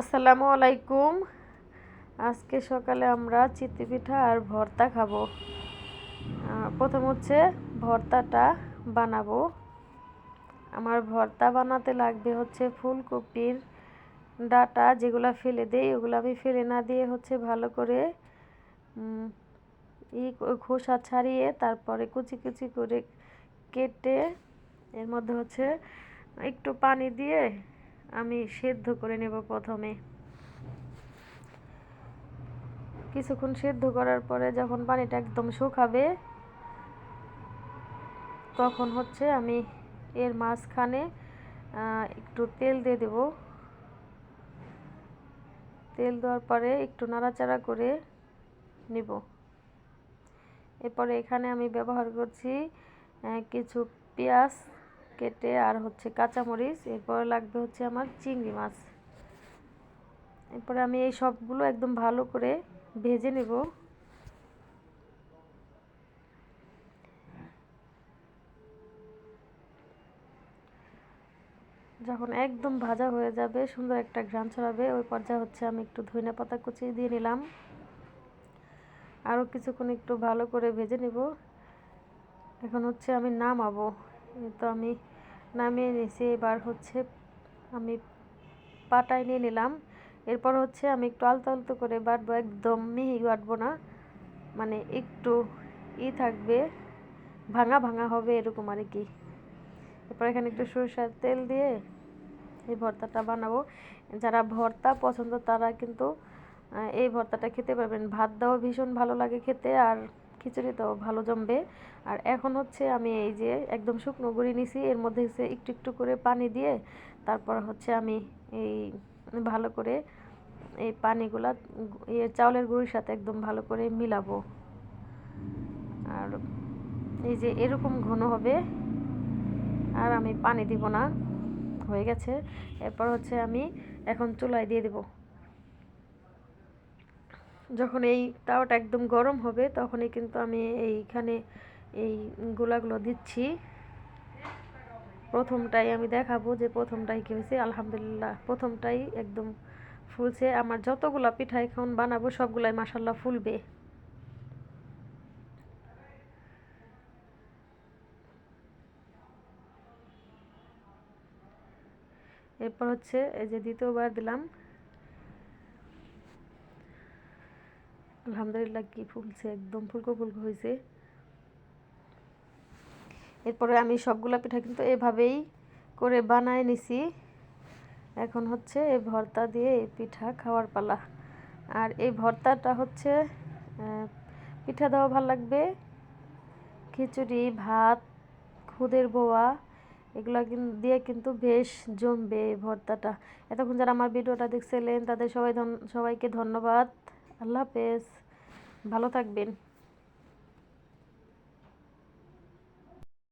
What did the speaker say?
আসসালামু আলাইকুম। আজকে সকালে আমরা চিত্তি পিঠা আর ভর্তা খাব। প্রথম হচ্ছে ভর্তাটা বানাবো। আমার ভর্তা বানাতে লাগবে হচ্ছে ফুলকপির ডাটা, যেগুলো ফেলে দেই, ওগুলো আমি ফেলে না দিয়ে হচ্ছে ভালো করে ই খোসা ছাড়িয়ে তারপরে কুচি কুচি করে কেটে এর মধ্যে হচ্ছে একটু পানি দিয়ে আমি সেদ্ধ করে নেব প্রথমে। কিছুক্ষণ সেদ্ধ করার পরে যখন পানিটা একদম শুকাবে, তখন হচ্ছে আমি এর মাঝখানে একটু তেল দিয়ে দেব। তেল দেওয়ার পরে একটু নাড়াচাড়া করে নিব। এরপরে এখানে আমি ব্যবহার করছি কিছু পেঁয়াজ কেটে আর হচ্ছে কাঁচামরিচ, এরপরে লাগবে হচ্ছে আমার চিংড়ি মাছ। এরপরে আমি এই সবগুলো একদম ভালো করে ভেজে নেব। যখন একদম ভাজা হয়ে যাবে, সুন্দর একটা ঘ্রাণ ছড়াবে, ওই পর্যায়ে হচ্ছে আমি একটু ধনিয়া পাতা কুচিয়ে দিয়ে নিলাম। আরও কিছুক্ষণ একটু ভালো করে ভেজে নেব। এখন হচ্ছে আমি নামাবো। তো আমি নামিয়ে নিয়েছি। এবার হচ্ছে আমি পাটায় নিয়ে নিলাম। এরপর হচ্ছে আমি একটু আলতো আলতো করে বাটবো, একদম মিহি বাটবো না। মানে একটু ই থাকবে, ভাঙা ভাঙা হবে এরকম আর কি। এরপর এখানে একটু সরষের তেল দিয়ে এই ভর্তাটা বানাবো। যারা ভর্তা পছন্দ তারা কিন্তু এই ভর্তাটা খেতে পারবেন। ভাত দাও ভীষণ ভালো লাগে খেতে। আর খিচুড়িটাও ভালো জমবে। আর এখন হচ্ছে আমি এই যে একদম শুকনো গুঁড়ি নিছি, এর মধ্যে হচ্ছে একটু একটু করে পানি দিয়ে তারপর হচ্ছে আমি এই ভালো করে এই পানিগুলা ইয়ে চাউলের গুঁড়ির সাথে একদম ভালো করে মিলাবো। আর এই যে এরকম ঘন হবে, আর আমি পানি দিব না, হয়ে গেছে। এরপর হচ্ছে আমি এখন চুলায় দিয়ে দেব। যখন এই তাওয়াটা একদম গরম হবে, তখনই কিন্তু আমি এইখানে এই গোলাগুলো দিচ্ছি। প্রথমটাই আমি দেখাবো যে প্রথমটাই কী হয়েছে। আলহামদুলিল্লাহ, প্রথমটাই একদম ফুলছে। আমার যতগুলা পিঠা এখন বানাবো, সবগুলাই মাসাল্লাহ ফুলবে। এরপর হচ্ছে এই যে দ্বিতীয়বার দিলাম। আলহামদুলিল্লাহ কি ফুলছে, একদম ফুলকো ফুলকো হয়েছে এরপরে আমি সবগুলা পিঠা কিন্তু এভাবেই করে বানায় নিছি। এখন হচ্ছে এই ভর্তা দিয়ে এই পিঠা খাওয়ার পালা। আর এই ভর্তাটা হচ্ছে পিঠা দেওয়া ভালো লাগবে। খিচুড়ি, ভাত, খুদের বোয়া, এগুলো দিয়ে কিন্তু বেশ জমবে এই ভর্তাটা। এতক্ষণ যারা আমার ভিডিওটা দেখছিলেন, তাদের সবাই সবাইকে ধন্যবাদ। আল্লাহ হাফেজ। ভালো থাকবেন।